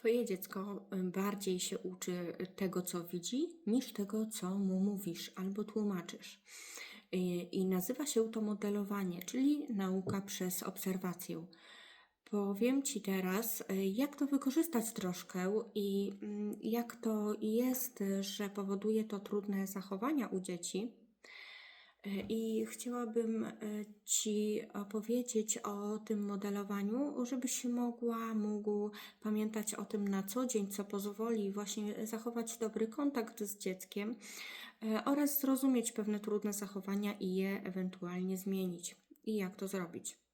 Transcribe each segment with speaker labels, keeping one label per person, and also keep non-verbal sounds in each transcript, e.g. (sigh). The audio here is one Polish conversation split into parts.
Speaker 1: Twoje dziecko bardziej się uczy tego, co widzi, niż tego, co mu mówisz albo tłumaczysz. I nazywa się to modelowanie, czyli nauka przez obserwację. Powiem Ci teraz, y, jak to wykorzystać troszkę i mm, jak to jest, że powoduje to trudne zachowania u dzieci. I chciałabym y, Ci opowiedzieć o tym modelowaniu, żebyś się mogła, mógł pamiętać o tym na co dzień, co pozwoli właśnie zachować dobry kontakt z dzieckiem y, oraz zrozumieć pewne trudne zachowania i je ewentualnie zmienić. I jak to zrobić?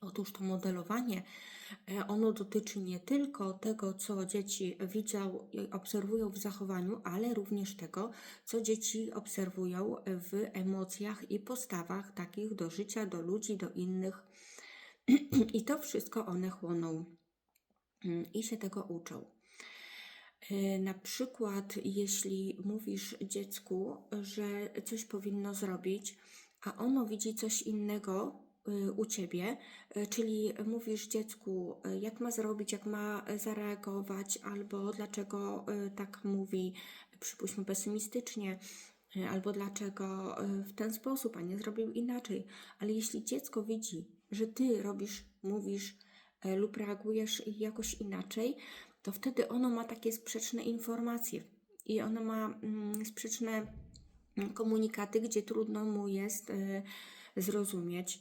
Speaker 1: Otóż to modelowanie, e, ono dotyczy nie tylko tego, co dzieci widzą i obserwują w zachowaniu, ale również tego, co dzieci obserwują w emocjach i postawach takich do życia, do ludzi, do innych. (clears throat) I to wszystko one chłoną mm, i się tego uczą. E, Na przykład, jeśli mówisz dziecku, że coś powinno zrobić, a ono widzi coś innego u ciebie, y, czyli mówisz dziecku, y, jak ma zrobić, jak ma zareagować, albo dlaczego y, tak mówi, przypuśćmy pesymistycznie, y, albo dlaczego y, w ten sposób, a nie zrobił inaczej. Ale jeśli dziecko widzi, że ty robisz, mówisz y, lub reagujesz jakoś inaczej, to wtedy ono ma takie sprzeczne informacje i ono ma mm, sprzeczne mm, komunikaty, gdzie trudno mu jest y, zrozumieć y,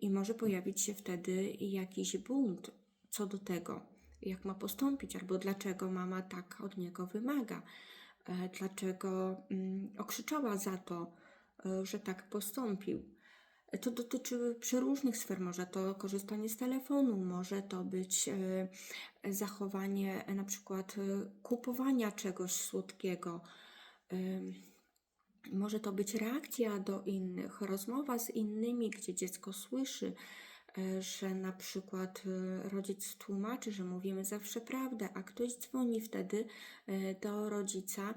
Speaker 1: i może pojawić się wtedy jakiś bunt co do tego, jak ma postąpić, albo dlaczego mama tak od niego wymaga, e, dlaczego mm, okrzyczała za to, e, że tak postąpił. To dotyczy przeróżnych sfer. Może to korzystanie z telefonu, może to być e, zachowanie e, na przykład e, kupowania czegoś słodkiego. Może to być reakcja do innych, rozmowa z innymi, gdzie dziecko słyszy, e, że na przykład e, rodzic tłumaczy, że mówimy zawsze prawdę, a ktoś dzwoni wtedy e, do rodzica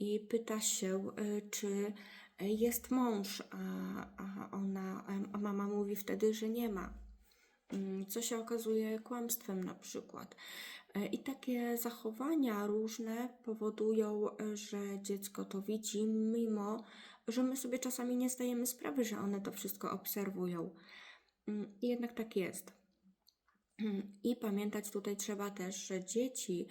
Speaker 1: i pyta się, czy jest mąż, a, ona, a mama mówi wtedy, że nie ma co się okazuje kłamstwem na przykład. E, I takie zachowania różne powodują, e, że dziecko to widzi, mimo że my sobie czasami nie zdajemy sprawy, że one to wszystko obserwują. Mm, I jednak tak jest. Mm, (clears throat) I pamiętać tutaj trzeba też, że dzieci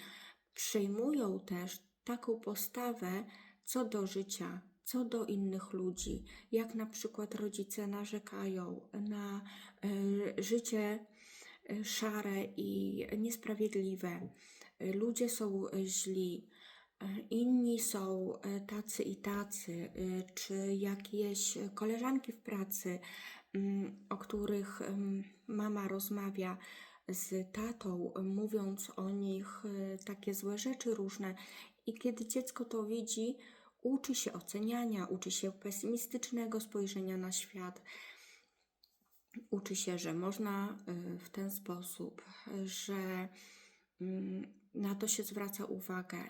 Speaker 1: przyjmują też taką postawę co do życia, co do innych ludzi, jak na przykład rodzice narzekają na e, życie e, szare i niesprawiedliwe. Ludzie są e, źli, inni są tacy i tacy, czy jakieś koleżanki w pracy, mm, o których mama rozmawia z tatą, mówiąc o nich takie złe rzeczy różne. I kiedy dziecko to widzi, uczy się oceniania, uczy się pesymistycznego spojrzenia na świat. Uczy się, że można y, w ten sposób, że mm, na to się zwraca uwagę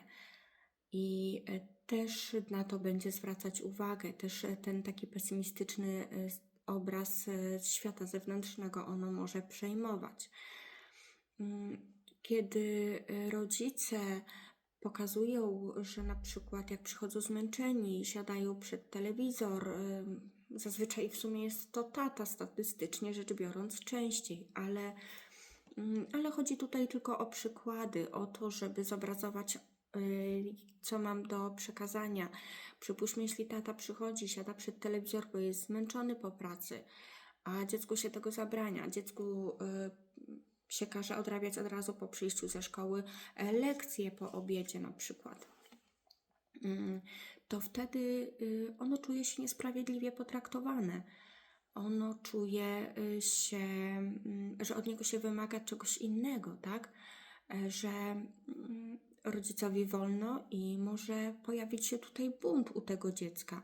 Speaker 1: i y, też na to będzie zwracać uwagę. Też y, ten taki pesymistyczny y, obraz świata zewnętrznego ono może przejmować. Mm, Kiedy rodzice pokazują, że na przykład jak przychodzą zmęczeni, siadają przed telewizor, ym, zazwyczaj w sumie jest to tata statystycznie rzecz biorąc częściej, ale, ym, ale chodzi tutaj tylko o przykłady, o to, żeby zobrazować, y, co mam do przekazania. Przypuśćmy, jeśli tata przychodzi, siada przed telewizor, bo jest zmęczony po pracy, a dziecku się tego zabrania, dziecku y, się każe odrabiać od razu po przyjściu ze szkoły e, lekcje po obiedzie na przykład. Mm, To wtedy y, ono czuje się niesprawiedliwie potraktowane. Ono czuje y, się, mm, że od niego się wymaga czegoś innego, tak? E, Że mm, rodzicowi wolno i może pojawić się tutaj bunt u tego dziecka.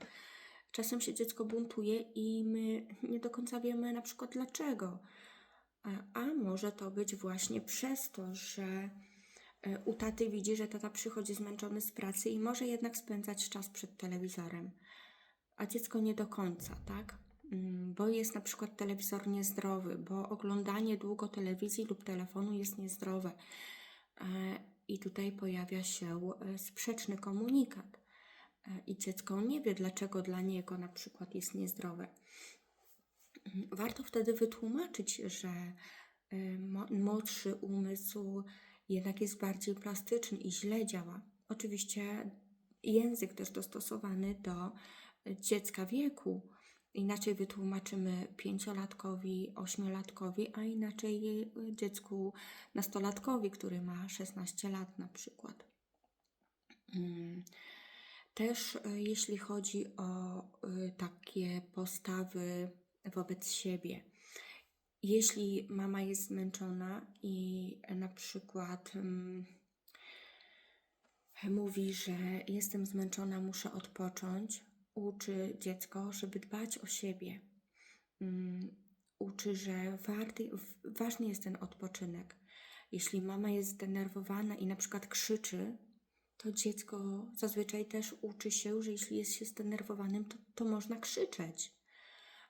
Speaker 1: Czasem się dziecko buntuje i my nie do końca wiemy na przykład dlaczego. A, może to być właśnie przez to, że e, u taty widzi, że tata przychodzi zmęczony z pracy i może jednak spędzać czas przed telewizorem, a dziecko nie do końca, tak? Mm, Bo jest na przykład telewizor niezdrowy, bo oglądanie długo telewizji lub telefonu jest niezdrowe. E, I tutaj pojawia się e, sprzeczny komunikat. I dziecko nie wie, dlaczego dla niego na przykład jest niezdrowe. Warto wtedy wytłumaczyć, że mo- młodszy umysł jednak jest bardziej plastyczny i źle działa. Oczywiście język też dostosowany do dziecka wieku. Inaczej wytłumaczymy pięciolatkowi, ośmiolatkowi, a inaczej dziecku nastolatkowi, który ma 16 lat na przykład. Mm. Też e, jeśli chodzi o e, takie postawy wobec siebie. Jeśli mama jest zmęczona i na przykład mm, mówi, że jestem zmęczona, muszę odpocząć, uczy dziecko, żeby dbać o siebie. Mm, Uczy, że ważny jest ten odpoczynek. Jeśli mama jest zdenerwowana i na przykład krzyczy, to dziecko zazwyczaj też uczy się, że jeśli jest się zdenerwowanym, to, to można krzyczeć.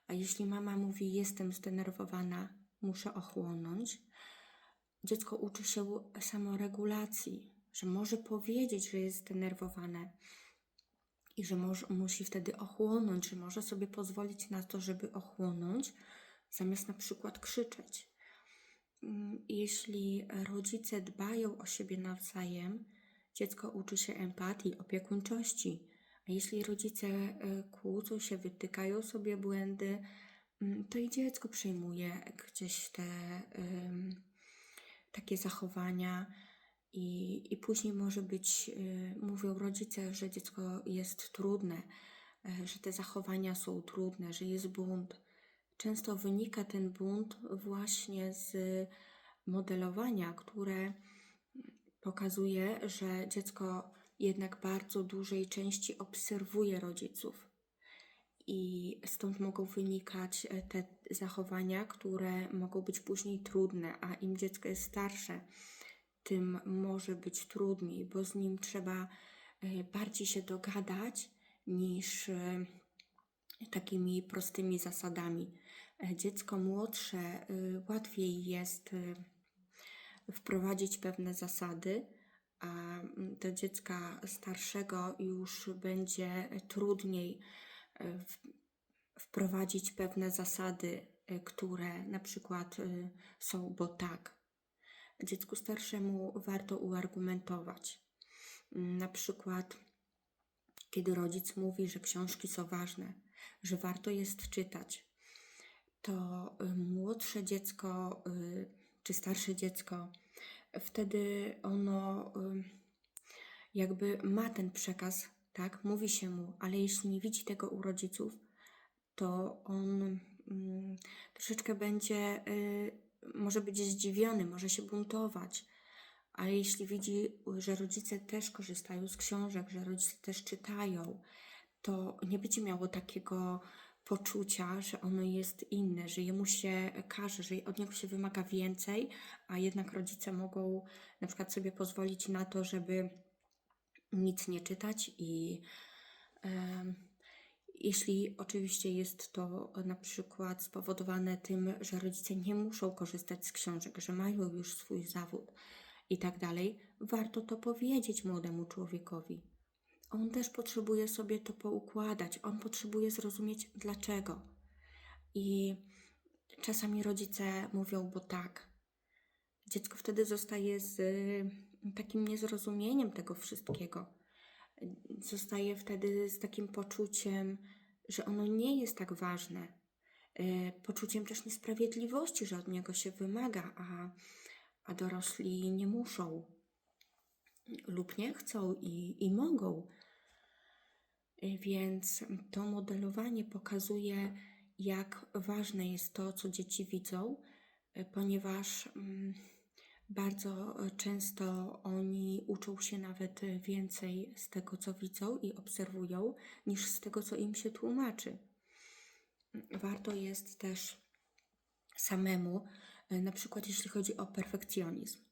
Speaker 1: A jeśli mama mówi: Jestem zdenerwowana, muszę ochłonąć, dziecko uczy się samoregulacji, że może powiedzieć, że jest zdenerwowane i że może, musi wtedy ochłonąć, że może sobie pozwolić na to, żeby ochłonąć, zamiast na przykład krzyczeć. Mm, Jeśli rodzice dbają o siebie nawzajem, dziecko uczy się empatii, opiekuńczości. Jeśli rodzice e, kłócą się, wytykają sobie błędy, mm, to i dziecko przyjmuje gdzieś te takie zachowania. I, I później może być, y, mówią rodzice, że dziecko jest trudne, e, że te zachowania są trudne, że jest bunt. Często wynika ten bunt właśnie z modelowania, które pokazuje, że dziecko jednak bardzo dużej części obserwuje rodziców. I stąd mogą wynikać e, te zachowania, które mogą być później trudne, a im dziecko jest starsze, tym może być trudniej, bo z nim trzeba e, bardziej się dogadać niż e, takimi prostymi zasadami. Dziecko młodsze łatwiej jest wprowadzić pewne zasady, a do dziecka starszego już będzie trudniej e, wprowadzić pewne zasady, e, które na przykład e, są, bo tak. Dziecku starszemu warto uargumentować. Mm, Na przykład, kiedy rodzic mówi, że książki są ważne, że warto jest czytać, to młodsze dziecko czy starsze dziecko, wtedy ono jakby ma ten przekaz, tak? Mówi się mu, ale jeśli nie widzi tego u rodziców, to on troszeczkę będzie, y, może być zdziwiony, może się buntować. Ale jeśli widzi, że rodzice też korzystają z książek, że rodzice też czytają, to nie będzie miało takiego poczucia, że ono jest inne, że jemu się każe, że od niego się wymaga więcej, a jednak rodzice mogą na przykład sobie pozwolić na to, żeby nic nie czytać i jeśli oczywiście jest to na przykład spowodowane tym, że rodzice nie muszą korzystać z książek, że mają już swój zawód i tak dalej, warto to powiedzieć młodemu człowiekowi. On też potrzebuje sobie to poukładać, on potrzebuje zrozumieć dlaczego. I czasami rodzice mówią, bo tak. Dziecko wtedy zostaje z y, takim niezrozumieniem tego wszystkiego. Zostaje wtedy z takim poczuciem, że ono nie jest tak ważne. Y, Poczuciem też niesprawiedliwości, że od niego się wymaga, a, a dorośli nie muszą lub nie chcą i, i mogą. Y, Więc to modelowanie pokazuje, jak ważne jest to, co dzieci widzą, y, ponieważ mm, bardzo y, często oni uczą się nawet y, więcej z tego, co widzą i obserwują, niż z tego, co im się tłumaczy. Warto jest też samemu, y, na przykład jeśli chodzi o perfekcjonizm, y,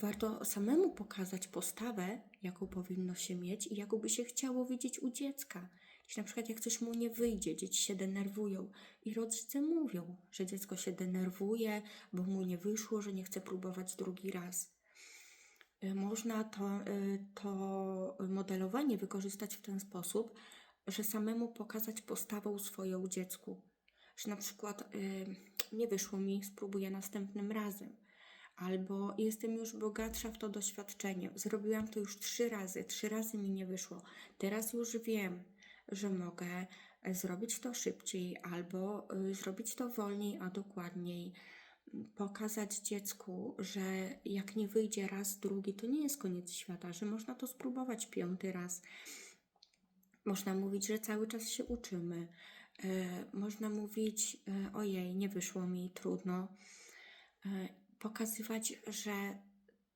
Speaker 1: warto samemu pokazać postawę, jaką powinno się mieć i jaką by się chciało widzieć u dziecka. Jeśli na przykład jak coś mu nie wyjdzie, dzieci się denerwują i rodzice mówią, że dziecko się denerwuje, bo mu nie wyszło, że nie chce próbować drugi raz. Y, Można to, y, to modelowanie wykorzystać w ten sposób, że samemu pokazać postawą swoją dziecku. Że na przykład nie wyszło mi, spróbuję następnym razem. Albo jestem już bogatsza w to doświadczenie. Zrobiłam to już trzy razy, trzy razy mi nie wyszło. Teraz już wiem, że mogę e, zrobić to szybciej albo y, zrobić to wolniej, a dokładniej. Pokazać dziecku, że jak nie wyjdzie raz, drugi, to nie jest koniec świata, że można to spróbować piąty raz. Można mówić, że cały czas się uczymy. E, Można mówić, e, ojej, nie wyszło mi, trudno. Pokazywać, że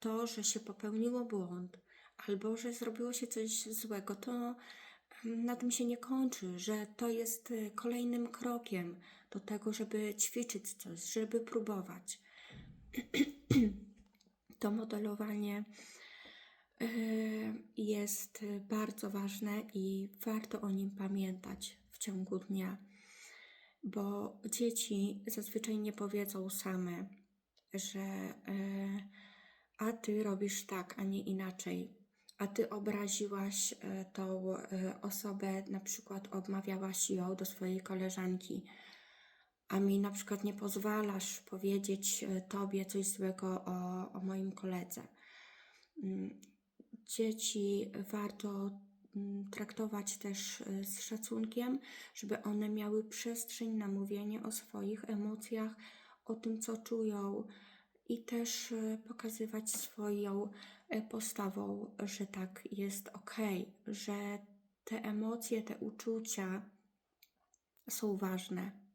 Speaker 1: to, że się popełniło błąd, albo że zrobiło się coś złego, to na tym się nie kończy, że to jest e, kolejnym krokiem do tego, żeby ćwiczyć coś, żeby próbować. (clears throat) To modelowanie e, jest bardzo ważne i warto o nim pamiętać w ciągu dnia, bo dzieci zazwyczaj nie powiedzą same, że e, a ty robisz tak, a nie inaczej, a ty obraziłaś e, tą e, osobę, na przykład obmawiałaś ją do swojej koleżanki, a mi na przykład nie pozwalasz powiedzieć tobie coś złego o, o moim koledze. Mm, Dzieci warto mm, traktować też z szacunkiem, żeby one miały przestrzeń na mówienie o swoich emocjach, o tym, co czują i też e, pokazywać swoją e, postawą, że tak jest ok, że te emocje, te uczucia są ważne.